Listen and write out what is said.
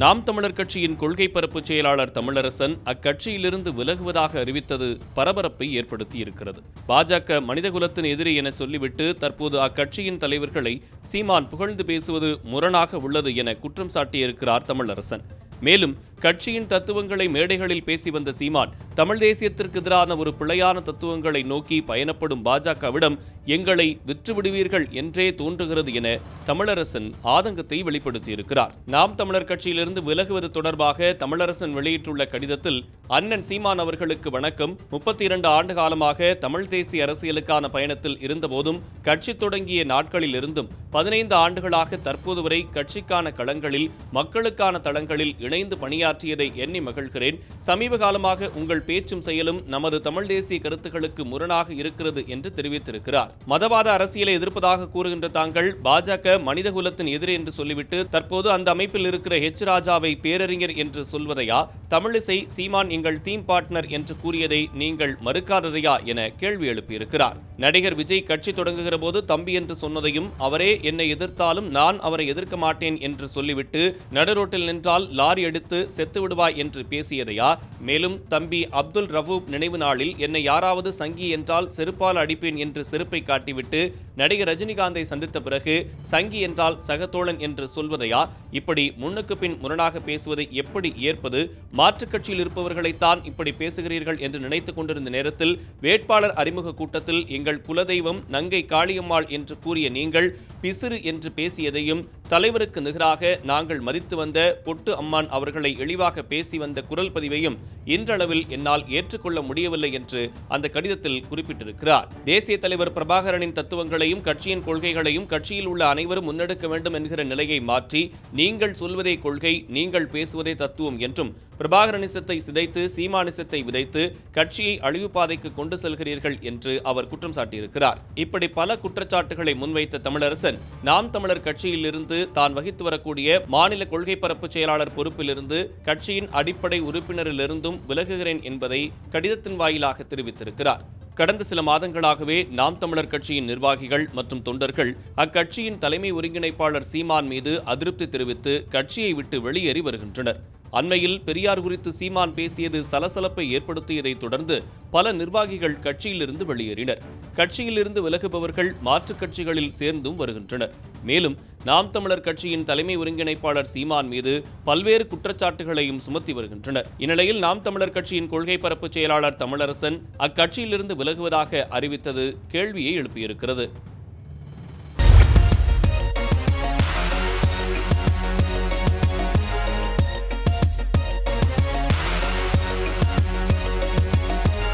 நாம் தமிழர் கட்சியின் கொள்கை பரப்பு செயலாளர் தமிழரசன் அக்கட்சியிலிருந்து விலகுவதாக அறிவித்தது பரபரப்பை ஏற்படுத்தியிருக்கிறது. பாஜக மனிதகுலத்தின் எதிரி என சொல்லிவிட்டு தற்போது அக்கட்சியின் தலைவர்களை சீமான் புகழ்ந்து பேசுவது முரணாக உள்ளது என குற்றம் சாட்டியிருக்கிறார் தமிழரசன். மேலும் கட்சியின் தத்துவங்களை மேடைகளில் பேசி வந்த சீமான் தமிழ் தேசியத்திற்கு எதிரான ஒரு பிழையான தத்துவங்களை நோக்கி பயணப்படும் பாஜகவிடம் எங்களை விற்றுவிடுவீர்கள் என்றே தோன்றுகிறது என தமிழரசன் ஆதங்கத்தை வெளிப்படுத்தியிருக்கிறார். நாம் தமிழர் கட்சியிலிருந்து விலகுவது தொடர்பாக தமிழரசன் வெளியிட்டுள்ள கடிதத்தில் அண்ணன் சீமான் அவர்களுக்கு வணக்கம். முப்பத்தி இரண்டு ஆண்டு காலமாக தமிழ் தேசிய அரசியலுக்கான பயணத்தில் இருந்தபோதும் கட்சி தொடங்கிய நாட்களில் இருந்தும் பதினைந்து ஆண்டுகளாக தற்போது வரை கட்சிக்கான களங்களில் மக்களுக்கான தளங்களில் இணைந்து பணியாற்றியதை எண்ணி மகிழ்கிறேன். சமீப காலமாக உங்கள் பேச்சும் செயலும் நமது தமிழ் தேசிய கருத்துக்களுக்கு முரணாக இருக்கிறது என்று தெரிவித்திருக்கிறார். மதவாத அரசியலை எதிர்ப்பதாக கூறுகின்ற தாங்கள் பாஜக மனிதகுலத்தின் எதிரி என்று சொல்லிவிட்டு தற்போது அந்த அமைப்பில் இருக்கிற ஹெச் ராஜாவை பேரறிஞர் என்று சொல்வதையா? தமிழிசை சீமான் எங்கள் தீம் பார்ட்னர் என்று கூறியதை நீங்கள் மறுக்காததையா என கேள்வி எழுப்பியிருக்கிறார். நடிகர் விஜய் கட்சி தொடங்குகிற போது தம்பி என்று சொன்னதையும் அவரே என்னை எதிர்த்தாலும் நான் அவரை எதிர்க்க மாட்டேன் என்று சொல்லிவிட்டு நடுரோட்டில் நின்றால் லாரி எடுத்து செத்து விடுவாய் என்று பேசியதையா? மேலும் தம்பி அப்துல் ரவூப் நினைவு நாளில் என்னை யாராவது சங்கி என்றால் செருப்பால் அடிப்பேன் என்று செருப்பை காட்டிவிட்டு நடிகர் ரஜினிகாந்தை சந்தித்த பிறகு சங்கி என்றால் சகத்தோழன் என்று சொல்வதையா? இப்படி முன்னுக்கு பின் முரணாக பேசுவதை எப்படி ஏற்பது? மாற்றுக் கட்சியில் இருப்பவர்களைத்தான் இப்படி பேசுகிறீர்கள் என்று நினைத்துக் கொண்டிருந்த நேரத்தில் வேட்பாளர் அறிமுக கூட்டத்தில் எங்கள் குலதெய்வம் நங்கை காளியம்மாள் என்று கூறிய நீங்கள் பிசிறு என்று பேசியதையும் தலைவருக்கு நிகராக நாங்கள் மதித்து வந்த பொட்டு அம்மான் அவர்களை இழிவாக பேசி வந்த குரல் பதிவையும் இன்றளவில் என்னால் ஏற்றுக்கொள்ள முடியவில்லை என்று அந்த கடிதத்தில் குறிப்பிட்டிருக்கிறார். தேசிய தலைவர் பிரபாகரனின் தத்துவங்களையும் கட்சியின் கொள்கைகளையும் கட்சியில் உள்ள அனைவரும் முன்னெடுக்க வேண்டும் என்கிற நிலையை மாற்றி நீங்கள் சொல்வதே கொள்கை நீங்கள் பேசுவதே தத்துவம் என்றும் பிரபாகரனிசத்தை சிதைத்து சீமானிசத்தை விதைத்து கட்சியை அழிவு பாதைக்கு கொண்டு செல்கிறீர்கள் என்று அவர் குற்றம் சாட்டியிருக்கிறார். இப்படி பல குற்றச்சாட்டுகளை முன்வைத்த தமிழரசன் நாம் தமிழர் கட்சியிலிருந்து தான் வகித்து வரக்கூடிய மாநில கொள்கை பரப்பு செயலாளர் பொறுப்பிலிருந்து கட்சியின் அடிப்படை உறுப்பினரிலிருந்தும் விலகுகிறேன் என்பதை கடிதத்தின் வாயிலாக தெரிவித்திருக்கிறார். கடந்த சில மாதங்களாகவே நாம் தமிழர் கட்சியின் நிர்வாகிகள் மற்றும் தொண்டர்கள் அக்கட்சியின் தலைமை ஒருங்கிணைப்பாளர் சீமான் மீது அதிருப்தி தெரிவித்து கட்சியை விட்டு வெளியேறி வருகின்றனர். அண்மையில் பெரியார் குறித்து சீமான் பேசியது சலசலப்பை ஏற்படுத்தியதைத் தொடர்ந்து பல நிர்வாகிகள் கட்சியிலிருந்து வெளியேறினர். கட்சியிலிருந்து விலகுபவர்கள் மாற்றுக் கட்சிகளில் சேர்ந்தும் வருகின்றனர். மேலும் நாம் தமிழர் கட்சியின் தலைமை ஒருங்கிணைப்பாளர் சீமான் மீது பல்வேறு குற்றச்சாட்டுகளையும் சுமத்தி வருகின்றனர். இந்நிலையில் நாம் தமிழர் கட்சியின் கொள்கை பரப்பு செயலாளர் தமிழரசன் அக்கட்சியிலிருந்து விலகுவதாக அறிவித்தது கேள்வியை எழுப்பியிருக்கிறது.